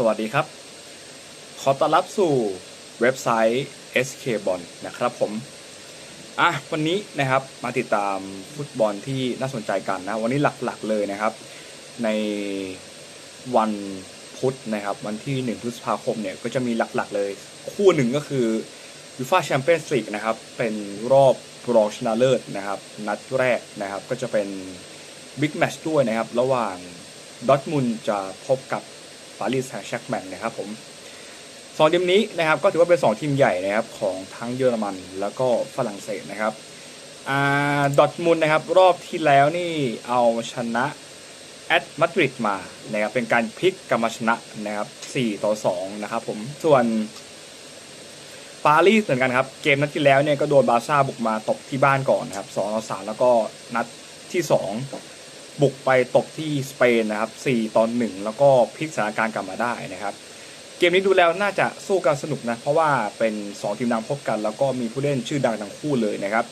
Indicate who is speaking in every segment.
Speaker 1: สวัสดีครับ ขอต้อนรับสู่เว็บไซต์ SK b o l นะครับผม อะ วันนี้นะครับมาติดตามฟุตบอลที่น่าสนใจกันนะ วันนี้หลักๆเลยนะครับ ในวันพุธนะครับ วันที่ 1 พฤษภาคมเนี่ย ก็จะมีหลักๆเลย คู่หนึ่งก็คือยูฟาแชมเปี้ยนส์ลีกนะครับ เป็นรอบรองชนะเลิศนะครับ นัดแรกนะครับ ก็จะเป็นบิ๊กแมตช์ด้วยนะครับ ระหว่างดอทมุนจะพบกับ ปารีสแซงต์แชร์กแมงนะครับผมสองทีมนี้นะครับก็ถือว่าเป็น2ทีมใหญ่นะครับของทั้งเยอรมันแล้วก็ฝรั่งเศสนะครับอ่าดอทมุนนะครับรอบที่แล้วนี่เอาชนะแอตมาดริดมานะครับเป็นการพลิกกลับมาชนะนะครับ4ต่อ2นะครับผมส่วนปารีสเหมือนกันครับเกมนัดที่แล้วเนี่ยก็โดนบาร์ซ่าบุกมาตบที่บ้านก่อนนะครับ2ต่อ3แล้วก็นัดที่ 2 บุกไปตบที่สเปนนะครับ 4ต่อ1แล้วก็พลิกสถานการณ์กลับมาได้นะครับ เกมนี้ดูแล้วน่าจะสู้กันสนุกนะ เพราะว่าเป็น 2 ทีมดังพบกัน แล้วก็มีผู้เล่นชื่อดังทั้งคู่เลยนะครับ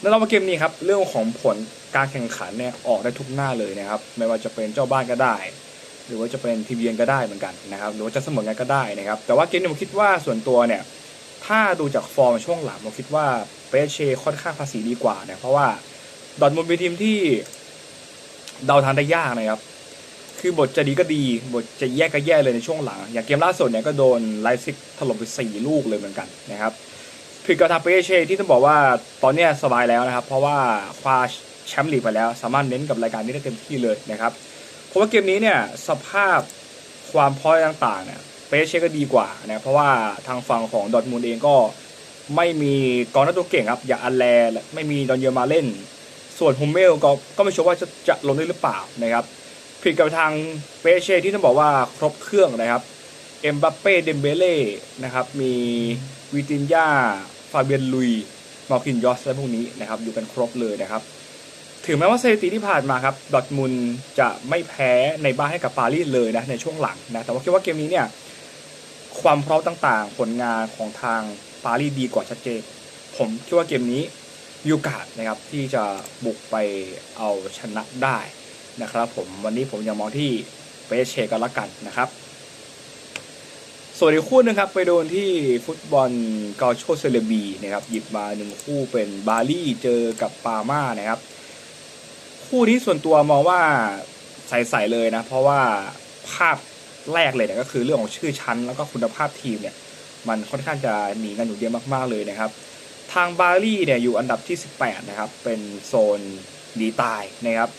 Speaker 1: แล้วเรามาเกมนี้ครับเรื่องของผลการแข่งขันเนี่ยออกได้ทุกหน้าเลยนะครับ ไม่ว่าจะเป็นเจ้าบ้านก็ได้ หรือว่าจะเป็นทีมเยือนก็ได้เหมือนกันนะครับ หรือว่าจะเสมอกันก็ได้นะครับ แต่ว่าเกมนี้ผมคิดว่าส่วนตัวเนี่ยถ้าดูจากฟอร์มช่วงหลังผมคิดว่าเปเชค่อนข้างภาษีดีกว่านะเพราะว่าดอทมุนเป็นทีมที่ เดาทางได้ยากนะครับ คือบทจะดีก็ดี บทจะแย่ก็แย่เลยในช่วงหลัง อย่างเกมล่าสุดเนี่ยก็โดนไลฟ์ซิกถล่มไป 4 ลูกเลยเหมือนกันนะครับผิดกับทางเปเช่ที่ต้องบอกว่าตอนนี้สบายแล้วนะครับ เพราะว่าคว้าแชมป์ลีกไปแล้ว สามารถเน้นกับรายการนี้ได้เต็มที่เลยนะครับเพราะว่าเกมนี้เนี่ยสภาพความพร้อมต่างๆเนี่ยเปเช่ก็ดีกว่านะเพราะว่าทางฝั่งของดอทมูลเองก็ไม่มีกองหน้าตัวเก่งครับ อย่างอันแลและไม่มีดอนเยอร์มาเล่น ส่วนฮุมเมลก็ก็ไม่ชัวร์ว่าจะจะลงได้หรือเปล่านะครับ ผิดกับทางเปเช่ที่ต้องบอกว่าครบเครื่องนะครับเอ็มบัปเป้เดมเบเล่นะครับมีวิตินยาฟาเบียนลุยมาร์คินยอสและพวกนี้นะครับอยู่กันครบเลยนะครับถึงแม้ว่าสถิติที่ผ่านมาครับดอทมุนจะไม่แพ้ในบ้านให้กับปารีสเลยนะในช่วงหลังนะแต่ว่าคิดว่าเกมนี้เนี่ยความพร้อมต่างๆ ผลงานของทางปารีสดีกว่าชัดเจนผมคิดว่าเกมนี้ มีโอกาสนะครับที่จะบุกไปเอาชนะได้นะครับผมวันนี้ผมยังมองที่เปเชกันละกันนะครับ ส่วนอีกคู่หนึงครับไปโดนที่ฟุตบอลกาโชเซเลบีนะครับหยิบมาหนึ่งคู่เป็นบาลี่เจอกับปาม่านะครับ คู่นี้ส่วนตัวมองว่าใส่ๆเลยนะ เพราะว่าภาพแรกเลยเนี่ยก็คือเรื่องของชื่อชั้น แล้วก็คุณภาพทีมเนี่ยมันค่อนข้างจะหนีกันอยู่เยอะมากๆเลยนะครับ ทางบาลีเนี่ยอยู่อันดับที่ 18 นะครับ เป็นโซนดีตายนะครับ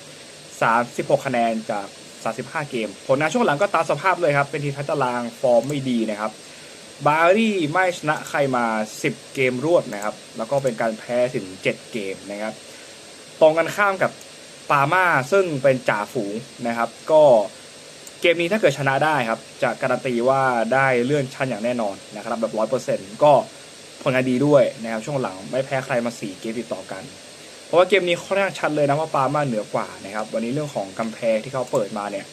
Speaker 1: 36 คะแนนจาก 35 เกม ผลงานช่วงหลังก็ตามสภาพเลยครับ เป็นทีมท้ายตารางฟอร์มไม่ดีนะครับ บารี่ไม่ชนะใครมา 10 เกมรวดนะครับ แล้วก็เป็นการแพ้ถึง 7 เกมนะครับ ตรงกันข้ามกับปาม่าซึ่งเป็นจ่าฝูงนะครับ ก็เกมนี้ถ้าเกิดชนะได้ครับ จะการันตีว่าได้เลื่อนชั้นอย่างแน่นอนนะครับแบบร้อยเปอร์เซ็นต์ก็ ผลงานดีด้วยนะครับช่วงหลังไม่แพ้ใครมา 4 เกมติดต่อกัน เพราะว่าเกมนี้ค่อนข้างชัดเลยนะว่าปามาเหนือกว่านะครับวันนี้เรื่องของกำแพงที่เขาเปิดมาเนี่ย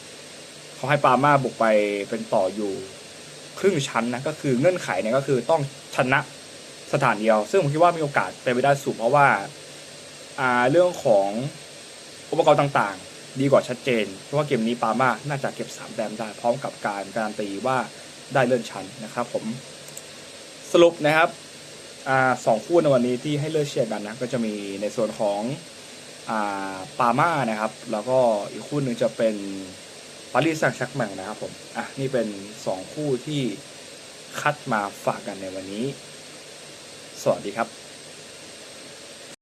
Speaker 1: เขาให้ปามาบุกไปเป็นต่ออยู่ครึ่งชั้นนะก็คือเงื่อนไขเนี่ยก็คือต้องชนะสถานเดียว ซึ่งผมคิดว่ามีโอกาสเป็นไปได้สูงเพราะว่าอ่าเรื่องของอุปกรณ์ต่างๆ ดีกว่าชัดเจน เพราะว่าเกมนี้ปาม่าน่าจะเก็บ3แต้มได้พร้อมกับการการันตีว่าได้เลื่อนชั้นนะครับผมสรุปนะครับ อ่าสองคู่ในวันนี้ที่ให้เลือกเชียร์กันนะก็จะมีในส่วนของอ่าปาม่านะครับ แล้วก็อีกคู่หนึ่งจะเป็นปารีสแซงต์แชร์กแมงนะครับผมอะนี่เป็นสองคู่ที่คัดมาฝากกันในวันนี้ สวัสดีครับ